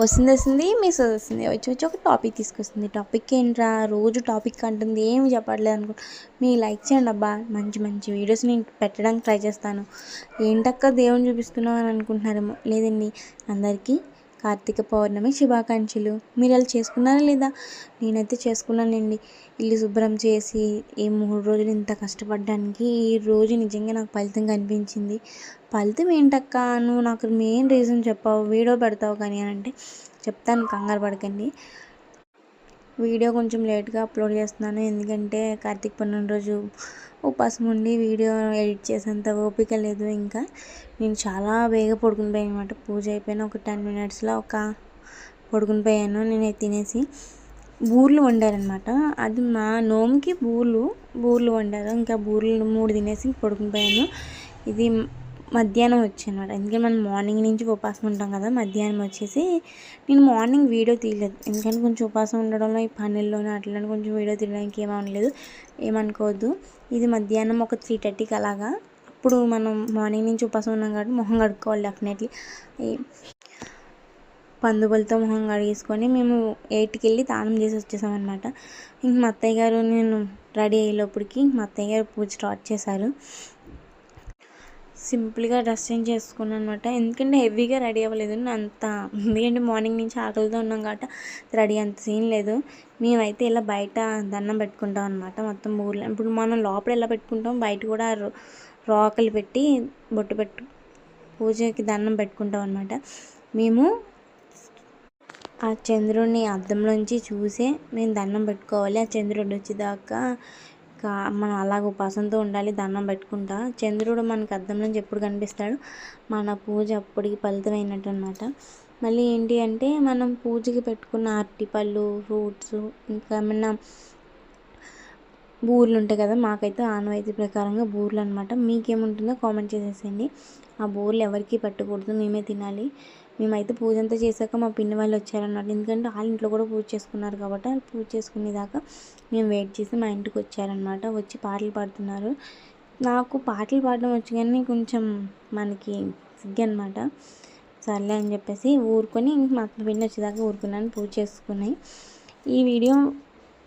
వస్తుంది వస్తుంది మిస్ వస్తుంది. వచ్చి వచ్చి ఒక టాపిక్ తీసుకొస్తుంది. టాపిక్ ఏంట్రా? రోజు టాపిక్ అంటుంది. ఏమి చెప్పట్లేదు అనుకో మీ లైక్ చేయండి అబ్బా. మంచి మంచి వీడియోస్ నేను పెట్టడానికి ట్రై చేస్తాను. ఏంటక్క దేవుని చూపిస్తున్నావు అని అనుకుంటున్నారేమో. లేదండి. అందరికీ కార్తీక పౌర్ణమి శుభాకాంక్షలు. మీరు అలా చేసుకున్నారా లేదా? నేనైతే చేసుకున్నానండి. ఇల్లు శుభ్రం చేసి ఈ మూడు రోజులు ఇంత కష్టపడడానికి ఈ రోజు నిజంగా నాకు ఫలితం కనిపించింది. ఫలితం ఏంటక్క? నువ్వు నాకు మెయిన్ రీజన్ చెప్పావు వీడియో పెడతావు కానీ అని అంటే చెప్తాను కంగారు పడకండి. వీడియో కొంచెం లేట్గా అప్లోడ్ చేస్తున్నాను. ఎందుకంటే కార్తీక పన్నెండు రోజు ఉపాసం ఉండి వీడియో ఎడిట్ చేసేంత ఓపిక లేదు ఇంకా. నేను చాలా వేగ పడుకుని పోయాను అనమాట పూజ అయిపోయిన ఒక టెన్ మినిట్స్లో ఒక పడుకుని పోయాను. నేను తినేసి బూర్లు వండారనమాట అది మా నోముకి బూర్లు బూర్లు వండారు. ఇంకా బూర్లు మూడు తినేసి పడుకుని పోయాను. ఇది మధ్యాహ్నం వచ్చానమాట. ఎందుకంటే మనం మార్నింగ్ నుంచి ఉపాసం ఉంటాం కదా మధ్యాహ్నం వచ్చేసి నేను మార్నింగ్ వీడియో తీయలేదు. ఎందుకంటే కొంచెం ఉపాసం ఉండడంలో ఈ పనుల్లోనే అట్లా కొంచెం వీడియో తీయడానికి ఏమనలేదు ఏమనుకోవద్దు. ఇది మధ్యాహ్నం ఒక త్రీ థర్టీకి అలాగా. అప్పుడు మనం మార్నింగ్ నుంచి ఉపాసం ఉన్నాం కాబట్టి మొహం కడుక్కోవాలి డెఫినెట్లీ. పందుబలతో మొహం కడిగేసుకొని మేము ఎయిట్కి వెళ్ళి తానం చేసి వచ్చేసామన్నమాట ఇంక మా అత్తయ్య గారు నేను రెడీ అయ్యేలోపటికి మా అత్తయ్య గారు పూజ స్టార్ట్ చేశారు. సింపుల్గా డ్రెస్ చేంజ్ చేసుకున్నాను అనమాట ఎందుకంటే హెవీగా రెడీ అవ్వలేదు. అంత ఎందుకంటే మార్నింగ్ నుంచి ఆకలితో ఉన్నాం కాబట్టి రెడీ అంత సీన్ లేదు. మేమైతే ఇలా బయట దండం పెట్టుకుంటాం అనమాట మొత్తం ఊర్లో. ఇప్పుడు మనం లోపల ఎలా పెట్టుకుంటాం బయట కూడా రోకలు పెట్టి బొట్టు పెట్టు పూజకి దండం పెట్టుకుంటాం అనమాట మేము ఆ చంద్రుడిని అద్దంలోంచి చూసే మేము దండం పెట్టుకోవాలి. ఆ చంద్రుడు వచ్చేదాకా ఇంకా మనం అలాగ ఉపాసంతో ఉండాలి దండం పెట్టుకుంటా. చంద్రుడు మనకు అద్దంలోంచి ఎప్పుడు కనిపిస్తాడు? మన పూజ అప్పటికి ఫలితమైనట్టు అనమాట మళ్ళీ ఏంటి అంటే మనం పూజకి పెట్టుకున్న అరటిపళ్ళు ఫ్రూట్స్ ఇంకా ఏమన్నా బూర్లు ఉంటాయి కదా మాకైతే ఆనవాయితీ ప్రకారంగా బూర్లు అనమాట మీకేముంటుందో కామెంట్ చేసేసేయండి. ఆ బూర్లు ఎవరికి పెట్టకూడదు మేమే తినాలి. మేమైతే పూజ అంతా చేశాక మా పిన్ని వాళ్ళు వచ్చారన్నమాట. ఎందుకంటే వాళ్ళ ఇంట్లో కూడా పూజ చేసుకున్నారు కాబట్టి వాళ్ళు పూజ చేసుకునేదాకా మేము వెయిట్ చేసి మా ఇంటికి వచ్చారనమాట వచ్చి పాటలు పాడుతున్నారు. నాకు పాటలు పాడడం వచ్చి కానీ కొంచెం మనకి సిగ్గు అనమాట సర్లే అని చెప్పేసి ఊరుకొని ఇంక మా పిన్ని వచ్చేదాకా ఊరుకున్నాను పూజ చేసుకున్నాయి. ఈ వీడియో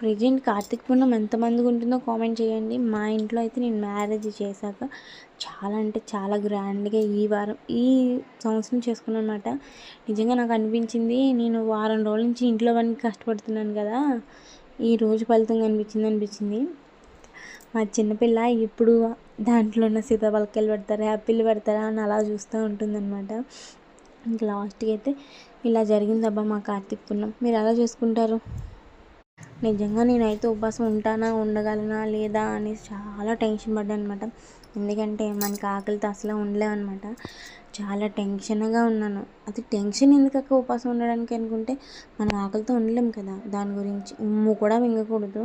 ప్రజెంట్ కార్తీక పూర్ణం ఎంతమందికి ఉంటుందో కామెంట్ చేయండి. మా ఇంట్లో అయితే నేను మ్యారేజ్ చేశాక చాలా అంటే చాలా గ్రాండ్గా ఈ వారం ఈ సంవత్సరం చేసుకున్నాను అనమాట నిజంగా నాకు అనిపించింది నేను వారం రోజుల నుంచి ఇంట్లో పనికి కష్టపడుతున్నాను కదా ఈ రోజు ఫలితం అనిపించింది అనిపించింది. మా చిన్నపిల్ల ఇప్పుడు దాంట్లో ఉన్న సీతాపలకాయలు పెడతారా యాపిల్ పెడతారా అని అలా చూస్తూ ఉంటుందన్నమాట. ఇంకా లాస్ట్కి అయితే ఇలా జరిగిందబ్బా మా కార్తీక పూర్ణం మీరు ఎలా చేసుకుంటారు? నిజంగా నేనైతే ఉపవాసం ఉంటానా ఉండగలనా లేదా అని చాలా టెన్షన్ పడ్డాను అనమాట ఎందుకంటే మనకి ఆకలితో అసలు ఉండలేమన్నమాట చాలా టెన్షన్గా ఉన్నాను. అది టెన్షన్ ఎందుకక్క ఉపవాసం ఉండడానికి అనుకుంటే మనం ఆకలితో ఉండలేం కదా. దాని గురించి ఉమ్ము కూడా మింగకూడదు.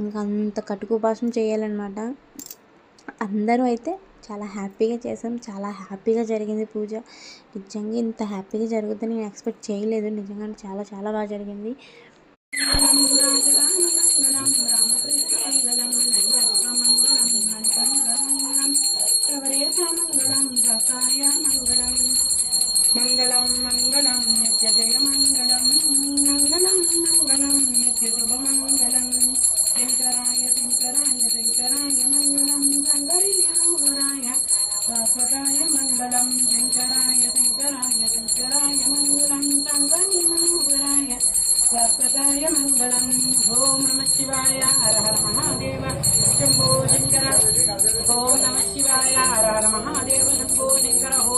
ఇంకా అంత కటుకు ఉపాసం చేయాలన్నమాట. అందరూ అయితే చాలా హ్యాపీగా చేసాం చాలా హ్యాపీగా జరిగింది పూజ. నిజంగా ఇంత హ్యాపీగా జరుగుతుంది నేను ఎక్స్పెక్ట్ చేయలేదు. నిజంగా చాలా చాలా బాగా జరిగింది. మంగళం మంగళం నిత్య జయ మంగళం మంగళం మంగళం నిత్య శుభ మంగళం. శంకరాయ శంకరాయ శంకరాయ మంగళం శంకరీయాయ శాశ్వతాయ మంగళం. శంకరాయ శంకరాయ శంకరాయ మంగళం శంకరీయాయ శాశ్వతాయ మంగళం. ఓం నమ శివాయ హర హర మహాదేవ శంభో శంకర. ఓం నమ శివాయ హర హర మహాదేవ శంభో శంకర. ఓ